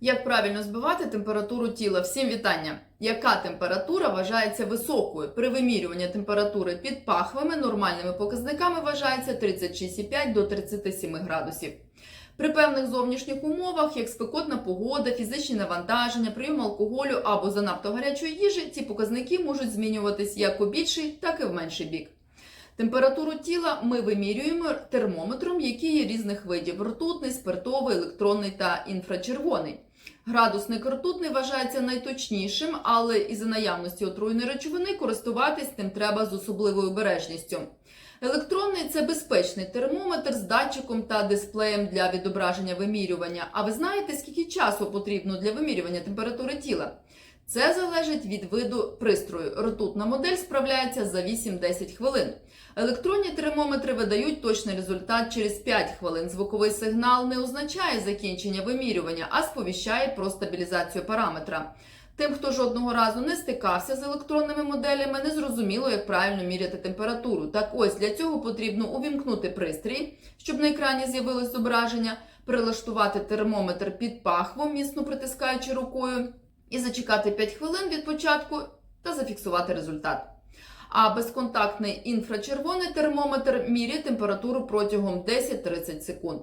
Як правильно збивати температуру тіла? Всім вітання! Яка температура вважається високою? При вимірюванні температури під пахвами нормальними показниками вважається 36,5 до 37 градусів. При певних зовнішніх умовах, як спекотна погода, фізичні навантаження, прийом алкоголю або занадто гарячої їжі, ці показники можуть змінюватись як у більший, так і в менший бік. Температуру тіла ми вимірюємо термометром, який є різних видів: ртутний, спиртовий, електронний та інфрачервоний. Градусник ртутний вважається найточнішим, але із за наявності отруйної речовини користуватись ним треба з особливою обережністю. Електронний це безпечний термометр з датчиком та дисплеєм для відображення вимірювання. А ви знаєте, скільки часу потрібно для вимірювання температури тіла? Це залежить від виду пристрою. Ртутна модель справляється за 8-10 хвилин. Електронні термометри видають точний результат через 5 хвилин. Звуковий сигнал не означає закінчення вимірювання, а сповіщає про стабілізацію параметра. Тим, хто жодного разу не стикався з електронними моделями, не зрозуміло, як правильно міряти температуру. Так ось для цього потрібно увімкнути пристрій, щоб на екрані з'явилось зображення, прилаштувати термометр під пахвом, міцно притискаючи рукою, і зачекати 5 хвилин від початку та зафіксувати результат. А безконтактний інфрачервоний термометр міряє температуру протягом 10-30 секунд.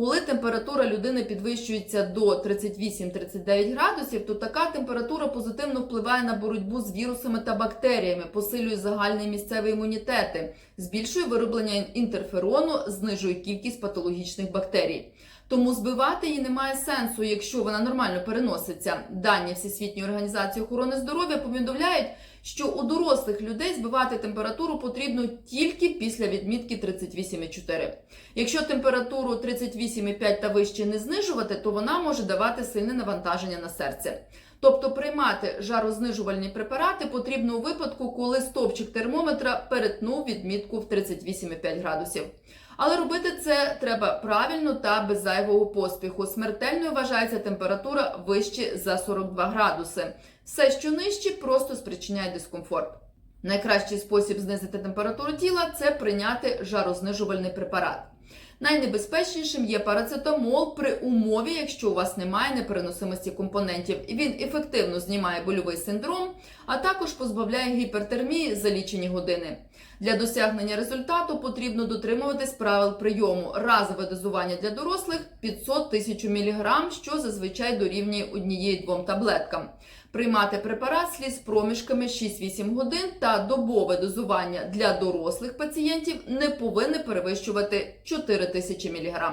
Коли температура людини підвищується до 38-39 градусів, то така температура позитивно впливає на боротьбу з вірусами та бактеріями, посилює загальний місцевий імунітети, збільшує вироблення інтерферону, знижує кількість патологічних бактерій. Тому збивати її немає сенсу, якщо вона нормально переноситься. Дані Всесвітньої організації охорони здоров'я повідомляють, що у дорослих людей збивати температуру потрібно тільки після відмітки 38,4. Якщо температуру 38,5 та вище не знижувати, то вона може давати сильне навантаження на серце. Тобто приймати жарознижувальні препарати потрібно у випадку, коли стовпчик термометра перетнув відмітку в 38,5 градусів. Але робити це треба правильно та без зайвого поспіху. Смертельною вважається температура вище за 42 градуси. Все, що нижче, просто спричиняє дискомфорт. Найкращий спосіб знизити температуру тіла це прийняти жарознижувальний препарат. Найнебезпечнішим є парацетамол при умові, якщо у вас немає непереносимості компонентів. Він ефективно знімає больовий синдром, а також позбавляє гіпертермії за лічені години. Для досягнення результату потрібно дотримуватись правил прийому. Разове дозування для дорослих 500 тисяч мг, що зазвичай дорівнює однієї-двом таблеткам. Приймати препарат слід з проміжками 6-8 годин та добове дозування для дорослих пацієнтів не повинне перевищувати 4 тисячі мг.